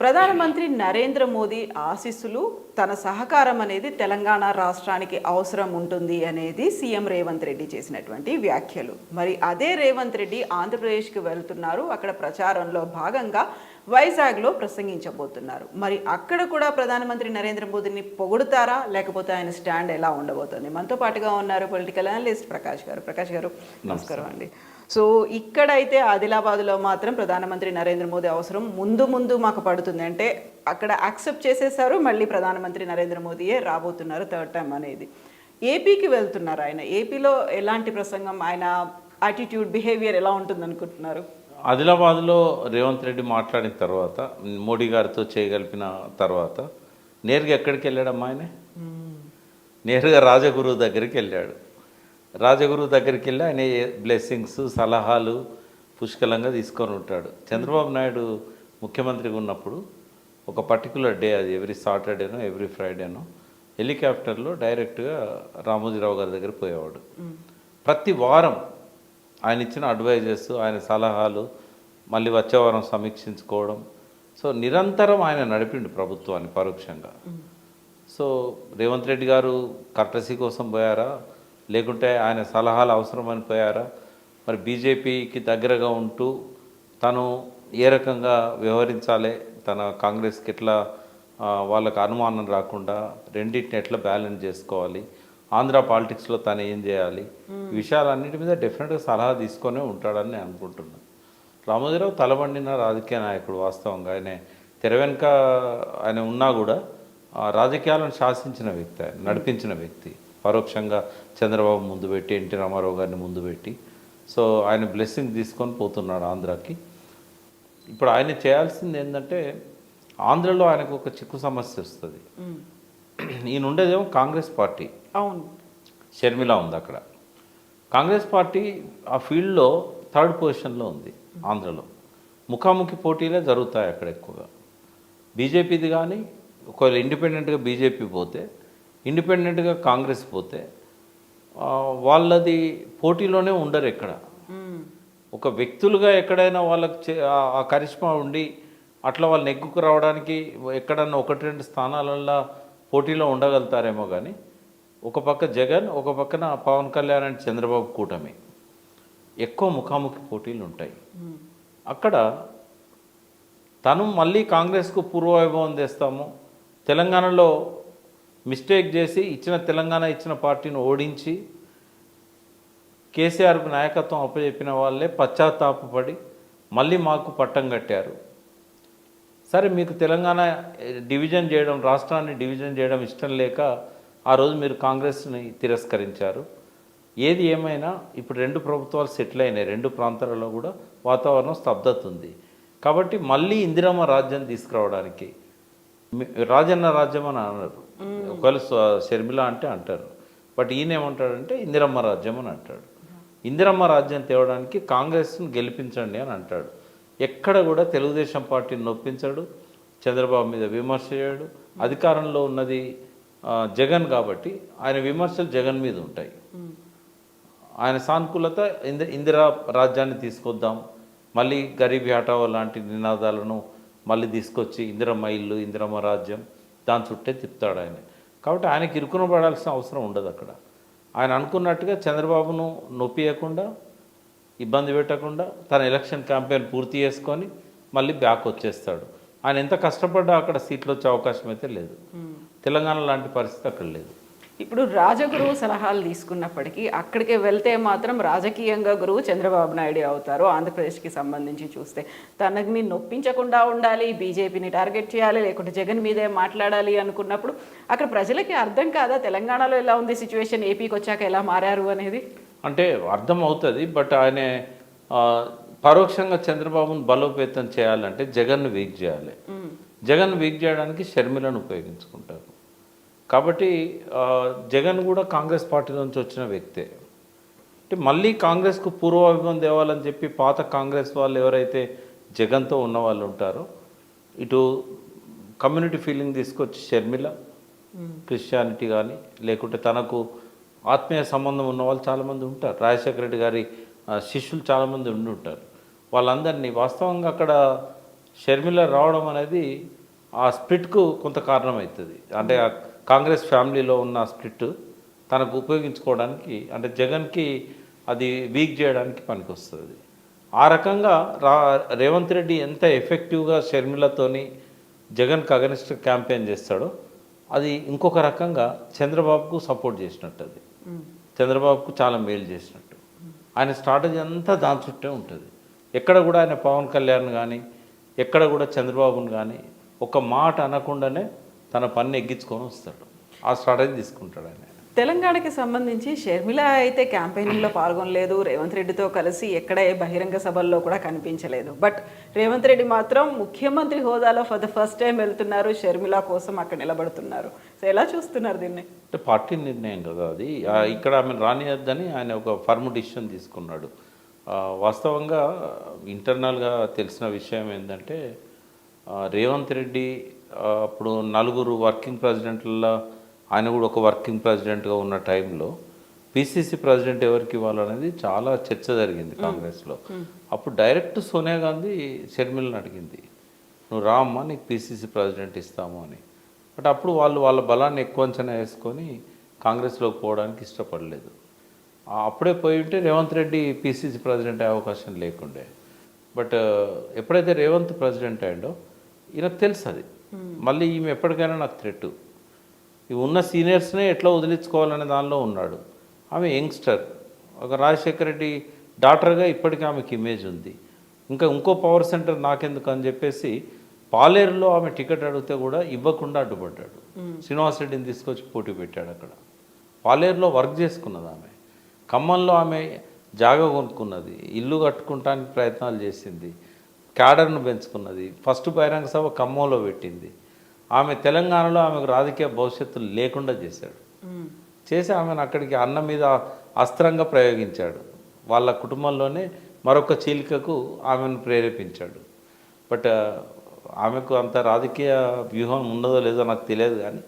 ప్రధానమంత్రి నరేంద్ర మోదీ ఆశీస్సులు తన సహకారం అనేది తెలంగాణ రాష్ట్రానికి అవసరం ఉంటుంది అనేది సీఎం రేవంత్ రెడ్డి చేసినటువంటి వ్యాఖ్యలు. మరి అదే రేవంత్ రెడ్డి ఆంధ్రప్రదేశ్కి వెళ్తున్నారు. అక్కడ ప్రచారంలో భాగంగా వైజాగ్లో ప్రసంగించబోతున్నారు. మరి అక్కడ కూడా ప్రధానమంత్రి నరేంద్ర మోదీని పొగుడుతారా? లేకపోతే ఆయన స్టాండ్ ఎలా ఉండబోతోంది? మనతో పాటుగా ఉన్నారు పొలిటికల్ అనలిస్ట్ ప్రకాష్ గారు. ప్రకాష్ గారు నమస్కారం అండి. సో ఇక్కడైతే ఆదిలాబాద్లో మాత్రం ప్రధానమంత్రి నరేంద్ర మోదీ అవసరం ముందు ముందు మాకు పడుతుంది. అంటే అక్కడ యాక్సెప్ట్ చేసేసారు మళ్ళీ ప్రధానమంత్రి నరేంద్ర మోదీయే రాబోతున్నారు థర్డ్ టైం అనేది. ఏపీకి వెళ్తున్నారు ఆయన. ఏపీలో ఎలాంటి ప్రసంగం ఆయన యాటిట్యూడ్ బిహేవియర్ ఎలా ఉంటుంది అనుకుంటున్నారు? ఆదిలాబాద్లో రేవంత్ రెడ్డి మాట్లాడిన తర్వాత మోడీ గారితో చేయగలిపిన తర్వాత నేరుగా ఎక్కడికి వెళ్ళాడమ్మా ఆయన? నేరుగా రాజగురువు దగ్గరికి వెళ్ళాడు. రాజగురువు దగ్గరికి వెళ్ళి ఆయన బ్లెస్సింగ్స్ సలహాలు పుష్కలంగా తీసుకొని ఉంటాడు. చంద్రబాబు నాయుడు ముఖ్యమంత్రిగా ఉన్నప్పుడు ఒక పర్టికులర్ డే అది ఎవ్రీ సాటర్డేనో ఎవ్రీ ఫ్రైడేనో హెలికాప్టర్లో డైరెక్ట్గా రామోజీరావు గారి దగ్గర పోయేవాడు. ప్రతి వారం ఆయన ఇచ్చిన అడ్వైజెస్ ఆయన సలహాలు మళ్ళీ వచ్చే వారం సమీక్షించుకోవడం. సో నిరంతరం ఆయన నడిపిండు ప్రభుత్వాన్ని పరోక్షంగా. సో రేవంత్ రెడ్డి గారు కర్టసీ కోసం పోయారా? లేకుంటే ఆయన సలహాలు అవసరమని పోయారా? మరి బీజేపీకి దగ్గరగా ఉంటూ తను ఏ రకంగా వ్యవహరించాలి? తన కాంగ్రెస్కి ఎట్లా వాళ్ళకు అనుమానం రాకుండా రెండింటిని ఎట్లా బ్యాలెన్స్ చేసుకోవాలి? ఆంధ్ర పాలిటిక్స్లో తను ఏం చేయాలి? ఈ విషయాలన్నిటి మీద డెఫినెట్గా సలహా తీసుకొనే ఉంటాడని నేను అనుకుంటున్నాను రామోజీరావు తలబండిన రాజకీయ నాయకుడు వాస్తవంగా ఆయన. తెర వెనుక ఆయన ఉన్నా కూడా రాజకీయాలను శాసించిన వ్యక్తి ఆయన నడిపించిన వ్యక్తి. పరోక్షంగా చంద్రబాబు ముందు పెట్టి ఎన్టీ రామారావు గారిని ముందు పెట్టి. సో ఆయన బ్లెస్సింగ్ తీసుకొని పోతున్నాడు ఆంధ్రాకి. ఇప్పుడు ఆయన చేయాల్సింది ఏంటంటే ఆంధ్రలో ఆయనకు ఒక చిక్కు సమస్య వస్తుంది. ఈయన ఉండేదేమో కాంగ్రెస్ పార్టీ. అవును. షర్మిల ఉంది అక్కడ. కాంగ్రెస్ పార్టీ ఆ ఫీల్డ్లో థర్డ్ పొజిషన్లో ఉంది ఆంధ్రలో. ముఖాముఖి పోటీలే జరుగుతాయి అక్కడ ఎక్కువగా. బీజేపీది కానీ ఒకవేళ ఇండిపెండెంట్గా బీజేపీ పోతే ఇండిపెండెంట్గా కాంగ్రెస్ పోతే వాళ్ళది పోటీలోనే ఉండరు ఎక్కడ. ఒక వ్యక్తులుగా ఎక్కడైనా వాళ్ళకి ఆ కరిష్మా ఉండి అట్లా వాళ్ళు నెగ్గుకు రావడానికి ఎక్కడన్నా ఒకటి రెండు స్థానాలలో పోటీలో ఉండగలుగుతారేమో కానీ ఒక పక్క జగన్ ఒక పక్కన పవన్ కళ్యాణ్ అండ్ చంద్రబాబు కూటమి. ఎక్కువ ముఖాముఖి పోటీలు ఉంటాయి. అక్కడ తను మళ్ళీ కాంగ్రెస్కు పూర్వవైభవం తెస్తాము. తెలంగాణలో మిస్టేక్ చేసి ఇచ్చిన తెలంగాణ ఇచ్చిన పార్టీని ఓడించి కేసీఆర్కు నాయకత్వం అప్పచెప్పిన వాళ్ళే పశ్చాత్తాపడి మళ్ళీ మాకు పట్టం కట్టారు. సరే మీకు తెలంగాణ డివిజన్ చేయడం రాష్ట్రాన్ని డివిజన్ చేయడం ఇష్టం లేక ఆ రోజు మీరు కాంగ్రెస్ని తిరస్కరించారు. ఏది ఏమైనా ఇప్పుడు రెండు ప్రభుత్వాలు సెటిల్ అయినాయి రెండు ప్రాంతాలలో కూడా వాతావరణం స్తబ్దత ఉంది. కాబట్టి మళ్ళీ ఇందిరమ్మ రాజ్యం తీసుకురావడానికి రాజన్న రాజ్యం అని అన్నారు ఒకవేళ షర్మిల అంటే అంటారు. బట్ ఈయన ఏమంటాడంటే ఇందిరమ్మ రాజ్యం అని అంటాడు. ఇందిరమ్మ రాజ్యం తేవడానికి కాంగ్రెస్ను గెలిపించండి అని అంటాడు. ఎక్కడ కూడా తెలుగుదేశం పార్టీని నొప్పించడు. చంద్రబాబు మీద విమర్శ చేయడు. అధికారంలో ఉన్నది జగన్ కాబట్టి ఆయన విమర్శలు జగన్ మీద ఉంటాయి. ఆయన సానుకూలత ఇంద ఇందిరా రాజ్యాన్ని తీసుకొద్దాం. మళ్ళీ గరీబీ హఠావో లాంటి నినాదాలను మళ్ళీ తీసుకొచ్చి ఇందిరమ్మ ఇల్లు ఇందిరమ్మ రాజ్యం దాని చుట్టే తిప్పుతాడు ఆయన. కాబట్టి ఆయనకి ఇరుకున పడాల్సిన అవసరం ఉండదు అక్కడ. ఆయన అనుకున్నట్టుగా చంద్రబాబును నొప్పియకుండా ఇబ్బంది పెట్టకుండా తన ఎలక్షన్ క్యాంపెయిన్ పూర్తి చేసుకొని మళ్ళీ బ్యాక్ వచ్చేస్తాడు. ఆయన ఎంత కష్టపడ్డా అక్కడ సీట్లు వచ్చే అవకాశం అయితే లేదు. తెలంగాణ లాంటి పరిస్థితి అక్కడ లేదు. ఇప్పుడు రాజగురువు సలహాలు తీసుకున్నప్పటికీ అక్కడికి వెళ్తే మాత్రం రాజకీయంగా గురువు చంద్రబాబు నాయుడు అవుతారు. ఆంధ్రప్రదేశ్కి సంబంధించి చూస్తే తనని నొప్పించకుండా ఉండాలి బీజేపీని టార్గెట్ చేయాలి లేకుంటే జగన్ మీదే మాట్లాడాలి అనుకున్నప్పుడు అక్కడ ప్రజలకి అర్థం కాదా? తెలంగాణలో ఎలా ఉంది సిచ్యువేషన్? ఏపీకి వచ్చాక ఎలా మారారు అనేది? అంటే అర్థం అవుతుంది బట్ ఆయన పరోక్షంగా చంద్రబాబును బలోపేతం చేయాలంటే జగన్ను వీక్ చేయాలి. జగన్ వీక్ చేయడానికి షర్మిలను ఉపయోగించుకుంటారు. కాబట్టి జగన్ కూడా కాంగ్రెస్ పార్టీ నుంచి వచ్చిన వ్యక్తే. అంటే మళ్ళీ కాంగ్రెస్కు పూర్వవైభవం తేవాలని చెప్పి పాత కాంగ్రెస్ వాళ్ళు ఎవరైతే జగన్తో ఉన్న వాళ్ళు ఉంటారో ఇటు కమ్యూనిటీ ఫీలింగ్ తీసుకొచ్చి షర్మిల క్రిస్టియానిటీ కానీ లేకుంటే తనకు ఆత్మీయ సంబంధం ఉన్న వాళ్ళు చాలామంది ఉంటారు. రాజశేఖర రెడ్డి గారి శిష్యులు చాలామంది ఉండి ఉంటారు. వాళ్ళందరినీ వాస్తవంగా అక్కడ షర్మిల రావడం అనేది ఆ స్ప్లిట్కు కొంత కారణమవుతుంది. అంటే కాంగ్రెస్ ఫ్యామిలీలో ఉన్న స్ప్లిట్ తనకు ఉపయోగించుకోవడానికి అంటే జగన్కి అది వీక్ చేయడానికి పనికొస్తుంది. ఆ రకంగా రా రేవంత్ రెడ్డి ఎంత ఎఫెక్టివ్గా షర్మిలతోని జగన్కి అగనిస్ట్ క్యాంపెయిన్ చేస్తాడో అది ఇంకొక రకంగా చంద్రబాబుకు సపోర్ట్ చేసినట్టు అది. చంద్రబాబుకు చాలా మేలు చేసినట్టు. ఆయన స్ట్రాటజీ అంతా దాని చుట్టే ఉంటుంది. ఎక్కడ కూడా ఆయన పవన్ కళ్యాణ్ కానీ ఎక్కడ కూడా చంద్రబాబును కానీ ఒక మాట అనకుండానే తన పని ఎగ్గించుకొని వస్తాడు. ఆ స్ట్రాటజీ తీసుకుంటాడు ఆయన. తెలంగాణకి సంబంధించి షర్మిల అయితే క్యాంపెయినింగ్లో పాల్గొనలేదు. రేవంత్ రెడ్డితో కలిసి ఎక్కడ బహిరంగ సభల్లో కూడా కనిపించలేదు. బట్ రేవంత్ రెడ్డి మాత్రం ముఖ్యమంత్రి హోదాలో ఫర్ ద ఫస్ట్ టైం వెళ్తున్నారు. షర్మిల కోసం అక్కడ నిలబడుతున్నారు. సో ఎలా చూస్తున్నారు దీన్ని? అంటే పార్టీ నిర్ణయం కదా అది. ఇక్కడ ఆమె రానియద్దని ఆయన ఒక ఫర్మ్ డిసిషన్ తీసుకున్నాడు. వాస్తవంగా ఇంటర్నల్గా తెలిసిన విషయం ఏంటంటే రేవంత్ రెడ్డి అప్పుడు నలుగురు వర్కింగ్ ప్రెసిడెంట్లలో ఆయన కూడా ఒక వర్కింగ్ ప్రెసిడెంట్గా ఉన్న టైంలో పిసిసి ప్రెసిడెంట్ ఎవరికి ఇవ్వాలనేది చాలా చర్చ జరిగింది కాంగ్రెస్లో. అప్పుడు డైరెక్ట్ సోనియా గాంధీ షర్మిలను అడిగింది నువ్వు రామ్మా నీకు పిసిసి ప్రెసిడెంట్ ఇస్తాము అని. బట్ అప్పుడు వాళ్ళు వాళ్ళ బలాన్ని ఎక్కువ అంచనా వేసుకొని కాంగ్రెస్లోకి పోవడానికి ఇష్టపడలేదు. అప్పుడే పోయి ఉంటే రేవంత్ రెడ్డి పిసిసి ప్రెసిడెంట్ అయ్యే అవకాశం లేకుండే. బట్ ఎప్పుడైతే రేవంత్ ప్రెసిడెంట్ అయ్యాడో ఈయనకు తెలుసు అది మళ్ళీ ఈమె ఎప్పటికైనా నాకు థ్రెట్ ఈ ఉన్న సీనియర్స్నే ఎట్లా వదిలించుకోవాలనే దానిలో ఉన్నాడు. ఆమె యంగ్స్టర్ ఒక రాజశేఖర రెడ్డి డాక్టర్గా ఇప్పటికీ ఆమెకి ఇమేజ్ ఉంది. ఇంకా ఇంకో పవర్ సెంటర్ నాకెందుకు అని చెప్పేసి పాలేరులో ఆమె టికెట్ అడిగితే కూడా ఇవ్వకుండా అడ్డుపడ్డాడు. శ్రీనివాస్ రెడ్డిని తీసుకొచ్చి పోటీ పెట్టాడు అక్కడ. పాలేరులో వర్క్ చేసుకున్నది ఆమె. ఖమ్మంలో ఆమె జాగా కొనుక్కున్నది. ఇల్లు కట్టుకుంటానికి ప్రయత్నాలు చేసింది. క్యాడర్ను పెంచుకున్నది. ఫస్ట్ బహిరంగ సభ ఖమ్మంలో పెట్టింది. ఆమె తెలంగాణలో ఆమెకు రాజకీయ భవిష్యత్తు లేకుండా చేశాడు. చేసి ఆమెను అక్కడికి అన్న మీద అస్త్రంగా ప్రయోగించాడు. వాళ్ళ కుటుంబంలోనే మరొక చీలికకు ఆమెను ప్రేరేపించాడు. బట్ ఆమెకు అంత రాజకీయ వ్యూహం ఉన్నదో లేదో నాకు తెలియదు కానీ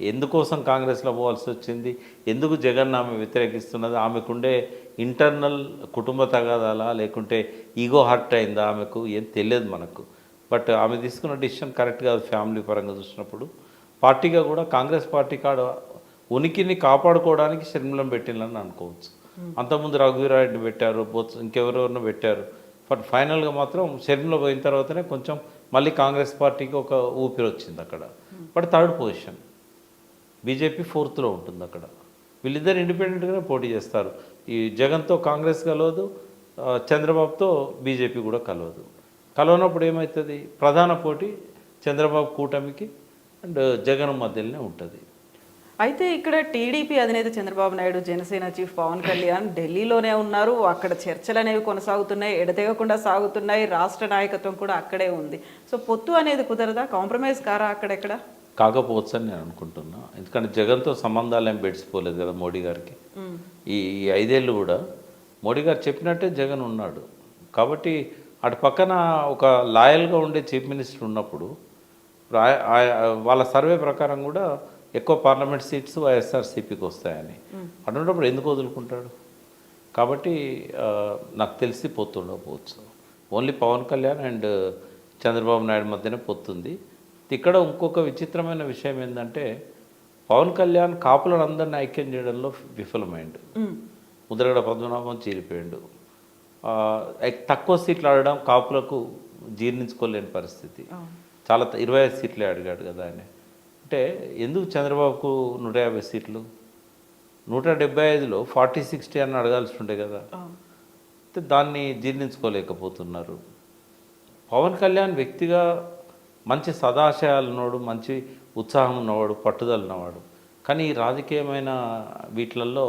ఎందుకోసం కాంగ్రెస్లో పోవాల్సి వచ్చింది? ఎందుకు జగన్ ఆమె వ్యతిరేకిస్తున్నది? ఆమెకుండే ఇంటర్నల్ కుటుంబ తగాదాలా? లేకుంటే ఈగో హర్ట్ అయిందా ఆమెకు? ఏం తెలియదు మనకు. బట్ ఆమె తీసుకున్న డిసిషన్ కరెక్ట్ కాదు ఫ్యామిలీ పరంగా చూసినప్పుడు. పార్టీగా కూడా కాంగ్రెస్ పార్టీ కాడ ఉనికిని కాపాడుకోవడానికి షర్మిలను పెట్టిందని అనుకోవచ్చు. అంతకుముందు రఘువీరారెడ్డి పెట్టారు బొత్స ఇంకెవరెవరినో పెట్టారు. బట్ ఫైనల్గా మాత్రం షర్మిల పోయిన తర్వాతనే కొంచెం మళ్ళీ కాంగ్రెస్ పార్టీకి ఒక ఊపిరి వచ్చింది అక్కడ. But third position. బీజేపీ ఫోర్త్లో ఉంటుంది అక్కడ. వీళ్ళిద్దరు ఇండిపెండెంట్గానే పోటీ చేస్తారు. ఈ జగన్తో కాంగ్రెస్ కలవదు చంద్రబాబుతో బీజేపీ కూడా కలవదు. కలవనప్పుడు ఏమవుతుంది ప్రధాన పోటీ చంద్రబాబు కూటమికి అండ్ జగన్ మధ్యలోనే ఉంటుంది. అయితే ఇక్కడ టీడీపీ అధినేత చంద్రబాబు నాయుడు జనసేన చీఫ్ పవన్ కళ్యాణ్ ఢిల్లీలోనే ఉన్నారు. అక్కడ చర్చలు అనేవి కొనసాగుతున్నాయి ఎడతెగకుండా సాగుతున్నాయి. రాష్ట్ర నాయకత్వం కూడా అక్కడే ఉంది. సో పొత్తు అనేది కుదరదా? కాంప్రమైజ్ కారా అక్కడెక్కడ? కాకపోవచ్చు అని నేను అనుకుంటున్నా. ఎందుకంటే జగన్తో సంబంధాలు ఏం బెడిసిపోలేదు కదా మోడీ గారికి. ఈ ఐదేళ్ళు కూడా మోడీ గారు చెప్పినట్టే జగన్ ఉన్నాడు. కాబట్టి అటు పక్కన ఒక లాయల్గా ఉండే చీఫ్ మినిస్టర్ ఉన్నప్పుడు వాళ్ళ సర్వే ప్రకారం కూడా ఎక్కువ పార్లమెంట్ సీట్స్ వైఎస్ఆర్సీపీకి వస్తాయని. అటువంటిప్పుడు ఎందుకు వదులుకుంటాడు? కాబట్టి నాకు తెలిసి పొత్తు ఉండకపోవచ్చు ఓన్లీ పవన్ కళ్యాణ్ అండ్ చంద్రబాబు నాయుడు మధ్యనే పొత్తుంది ఇక్కడ ఇంకొక విచిత్రమైన విషయం ఏంటంటే పవన్ కళ్యాణ్ కాపులను అందరిని ఐక్యం చేయడంలో విఫలమైండు. ముద్రగడ పద్మనాభం ఎక్- తక్కువ సీట్లు ఆడడం కాపులకు జీర్ణించుకోలేని పరిస్థితి. చాలా ఇరవై ఐదు సీట్లే అడిగాడు కదా ఆయన. అంటే ఎందుకు చంద్రబాబుకు నూట యాభై సీట్లు? నూట డెబ్బై ఐదులో ఫార్టీ సిక్స్టీ అని అడగాల్సి ఉండే కదా. దాన్ని జీర్ణించుకోలేకపోతున్నారు. పవన్ కళ్యాణ్ వ్యక్తిగా మంచి సదాశయాలు ఉన్నవాడు మంచి ఉత్సాహం ఉన్నవాడు పట్టుదల ఉన్నవాడు. కానీ ఈ రాజకీయమైన వీటిలలో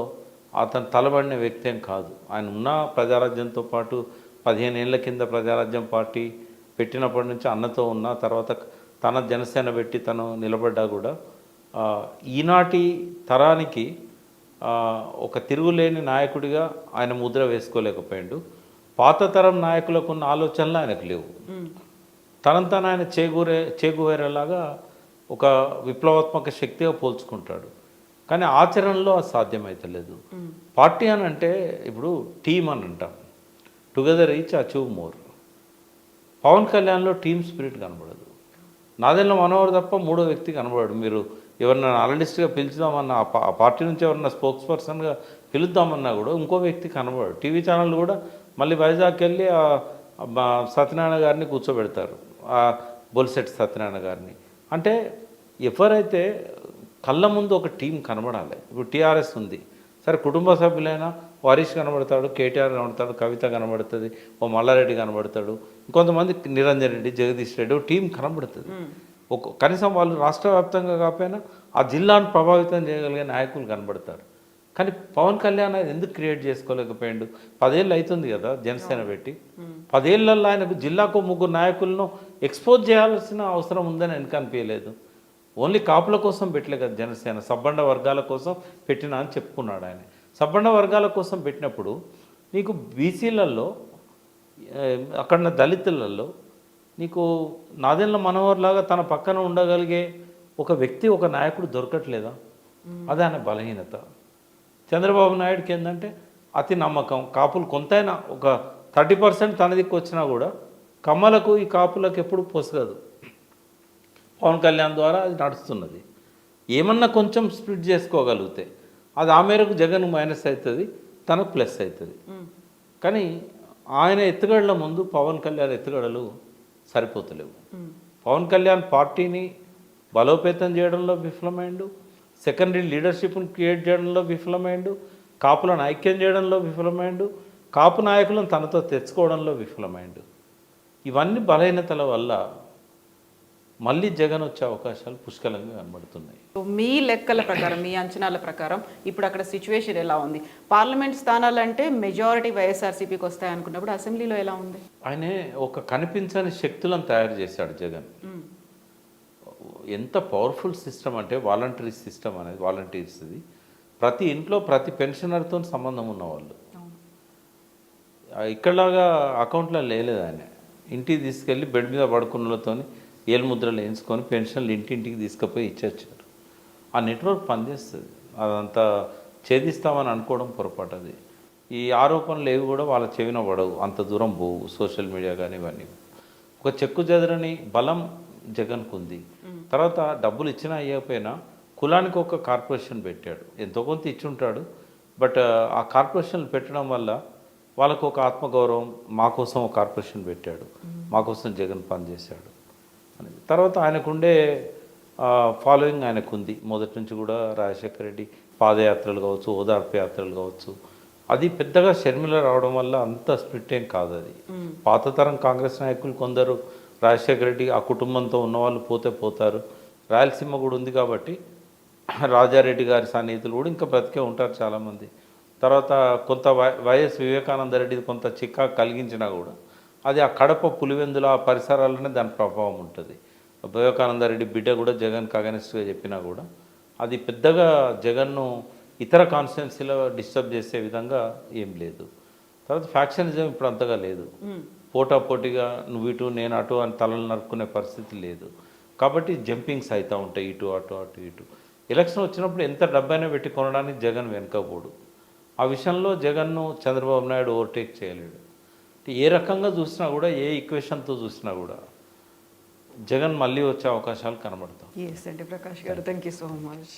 అతను తలబడిన వ్యక్తి ఏం కాదు. ఆయన ఉన్న ప్రజారాజ్యంతో పాటు పదిహేను ఏళ్ళ కింద ప్రజారాజ్యం పార్టీ పెట్టినప్పటి నుంచి అన్నతో ఉన్న తర్వాత తన జనసేన పెట్టి తను నిలబడ్డా కూడా ఈనాటి తరానికి ఒక తిరుగులేని నాయకుడిగా ఆయన ముద్ర వేసుకోలేకపోయాడు. పాత తరం నాయకులకు ఉన్న ఆలోచనలు ఆయనకు లేవు. తనంతన ఆయన చేకూరే చేకూరేలాగా ఒక విప్లవాత్మక శక్తిగా పోల్చుకుంటాడు. కానీ ఆచరణలో అది సాధ్యమైతలేదు. పార్టీ అని అంటే ఇప్పుడు టీం అని అంటాం. Together each achieve more Pawan కళ్యాణ్లో team spirit కనబడదు. నాదెల్ల మనోహర్ తప్ప మూడో వ్యక్తి కనబడాడు. మీరు ఎవరినైనా అనలిస్ట్గా పిలుచుదామన్నా ఆ పార్టీ నుంచి ఎవరన్నా స్పోక్స్ పర్సన్గా పిలుద్దామన్నా కూడా ఇంకో వ్యక్తి కనబడాడు. టీవీ ఛానల్ కూడా మళ్ళీ వైజాగ్కి వెళ్ళి సత్యనారాయణ గారిని కూర్చోబెడతారు. ఆ బొలిసెట్ సత్యనారాయణ గారిని. అంటే ఎవరైతే కళ్ళ ముందు ఒక టీం కనబడాలి ఇప్పుడు టీఆర్ఎస్ ఉంది. సరే కుటుంబ సభ్యులైనా హరీష్ కనబడతాడు కేటీఆర్ కనబడతాడు కవిత కనబడుతుంది ఓ మల్లారెడ్డి కనబడతాడు ఇంకొంతమంది నిరంజన్ రెడ్డి జగదీష్ రెడ్డి ఒక టీం కనబడుతుంది. ఒక కనీసం వాళ్ళు రాష్ట్ర వ్యాప్తంగా కాకపోయినా ఆ జిల్లాను ప్రభావితం చేయగలిగే నాయకులు కనబడతారు. కానీ పవన్ కళ్యాణ్ ఆయన ఎందుకు క్రియేట్ చేసుకోలేకపోయాడు? పదేళ్ళు అవుతుంది కదా జనసేన పెట్టి. పదేళ్ళలో ఆయనకు జిల్లాకు ముగ్గురు నాయకులను ఎక్స్పోజ్ చేయాల్సిన అవసరం ఉందని ఆయనకు అనిపించలేదు. ఓన్లీ కాపుల కోసం పెట్టలే కదా జనసేన. సబ్బండ వర్గాల కోసం పెట్టినా అని చెప్పుకున్నాడు ఆయన. సబ్బండ వర్గాల కోసం పెట్టినప్పుడు నీకు బీసీలలో అక్కడ దళితులలో నీకు నాదెండ్ల మనోహర్ లాగా తన పక్కన ఉండగలిగే ఒక వ్యక్తి ఒక నాయకుడు దొరకట్లేదా? అదే ఆయన బలహీనత. చంద్రబాబు నాయుడుకి ఏంటంటే అతి నమ్మకం. కాపులు కొంతైనా ఒక థర్టీ పర్సెంట్ తన దిక్కు వచ్చినా కూడా కమ్మలకు ఈ కాపులకు ఎప్పుడు పొసగదు. పవన్ కళ్యాణ్ ద్వారా అది నడుస్తున్నది. ఏమన్నా కొంచెం స్ప్లిట్ చేసుకోగలిగితే అది ఆ మేరకు జగన్ మైనస్ అవుతుంది తనకు ప్లస్ అవుతుంది. కానీ ఆయన ఎత్తుగడల ముందు పవన్ కళ్యాణ్ ఎత్తుగడలు సరిపోతలేవు. పవన్ కళ్యాణ్ పార్టీని బలోపేతం చేయడంలో విఫలమైండు సెకండరీ లీడర్షిప్ను క్రియేట్ చేయడంలో విఫలమైండు కాపులను ఐక్యం చేయడంలో విఫలమైండు కాపు నాయకులను తనతో తెచ్చుకోవడంలో విఫలమైండు. ఇవన్నీ బలహీనతల వల్ల మళ్ళీ జగన్ వచ్చే అవకాశాలు పుష్కలంగా కనబడుతున్నాయి. మీ లెక్కల ప్రకారం మీ అంచనాల ప్రకారం ఇప్పుడు అక్కడ సిచ్యువేషన్ ఎలా ఉంది? పార్లమెంట్ స్థానాలు అంటే మెజారిటీ వైఎస్ఆర్సీపీకి వస్తాయి అనుకున్నప్పుడు అసెంబ్లీలో ఎలా ఉంది? ఆయనే ఒక కనిపించని శక్తులను తయారు చేశాడు జగన్. ఎంత పవర్ఫుల్ సిస్టమ్ అంటే వాలంటరీ సిస్టమ్ అనేది వాలంటీర్స్ది ప్రతి ఇంట్లో ప్రతి పెన్షనర్తో సంబంధం ఉన్నవాళ్ళు. ఇక్కడలాగా అకౌంట్లో లేలేదు ఆయన. ఇంటికి తీసుకెళ్ళి బెడ్ మీద పడుకున్నలతోని ఏలు ముద్రలు వేయించుకొని పెన్షన్లు ఇంటింటికి తీసుకుపోయి ఇచ్చొచ్చారు ఆ నెట్వర్క్ పనిచేస్తుంది. అదంతా ఛేదిస్తామని అనుకోవడం పొరపాటు అది. ఈ ఆరోపణలు ఏవి కూడా వాళ్ళ చెవిన పడవు. అంత దూరం పోవు. సోషల్ మీడియా కానీ ఇవన్నీ. ఒక చెక్కు చెదరని బలం జగన్కు ఉంది తర్వాత డబ్బులు ఇచ్చినా అయ్యకపోయినా కులానికి ఒక కార్పొరేషన్ పెట్టాడు. ఎంతో కొంత ఇచ్చుంటాడు. బట్ ఆ కార్పొరేషన్ పెట్టడం వల్ల వాళ్ళకు ఒక ఆత్మగౌరవం మా కోసం ఒక కార్పొరేషన్ పెట్టాడు. మా కోసం జగన్ పనిచేశాడు. అనేది తర్వాత ఆయనకుండే ఫాలోయింగ్ ఆయనకు ఉంది మొదటి నుంచి కూడా రాజశేఖర రెడ్డి పాదయాత్రలు కావచ్చు ఓదార్పు యాత్రలు కావచ్చు. అది పెద్దగా షర్మిల రావడం వల్ల అంత స్ప్లిట్ ఏం కాదు అది. పాత తరం కాంగ్రెస్ నాయకులు కొందరు రాజశేఖర రెడ్డి ఆ కుటుంబంతో ఉన్నవాళ్ళు పోతే పోతారు. రాయలసీమ కూడా ఉంది కాబట్టి రాజారెడ్డి గారి సన్నిహితులు కూడా ఇంకా బ్రతికే ఉంటారు చాలామంది. తర్వాత కొంత వై- వైఎస్ వివేకానంద రెడ్డి కొంత చిక్కా కలిగించినా కూడా అది ఆ కడప పులివెందుల ఆ పరిసరాలనే దాని ప్రభావం ఉంటుంది. వివేకానంద రెడ్డి బిడ్డ కూడా జగన్కి అగనిస్ట్గా చెప్పినా కూడా అది పెద్దగా జగన్ను ఇతర కాన్స్టిట్యున్సీలో డిస్టర్బ్ చేసే విధంగా ఏం లేదు. తర్వాత ఫ్యాక్షనిజం ఇప్పుడు అంతగా లేదు. పోటా పోటీగా నువ్వు ఇటు నేను అటు అని తలలు నరుక్కునే పరిస్థితి లేదు. కాబట్టి జంపింగ్స్ అవుతూ ఉంటాయి ఇటు అటు అటు ఇటు. ఎలక్షన్ వచ్చినప్పుడు ఎంత డబ్బైనా పెట్టి కొనడానికి జగన్ వెనుకపోడు ఆ విషయంలో జగన్ను చంద్రబాబు నాయుడు ఓవర్టేక్ చేయలేడు. ఏ రకంగా చూసినా కూడా ఏ ఈక్వేషన్తో చూసినా కూడా జగన్ మళ్ళీ వచ్చే అవకాశాలు కనబడతాయి. ఎస్ అండి ప్రకాష్ గారు. Thank you so much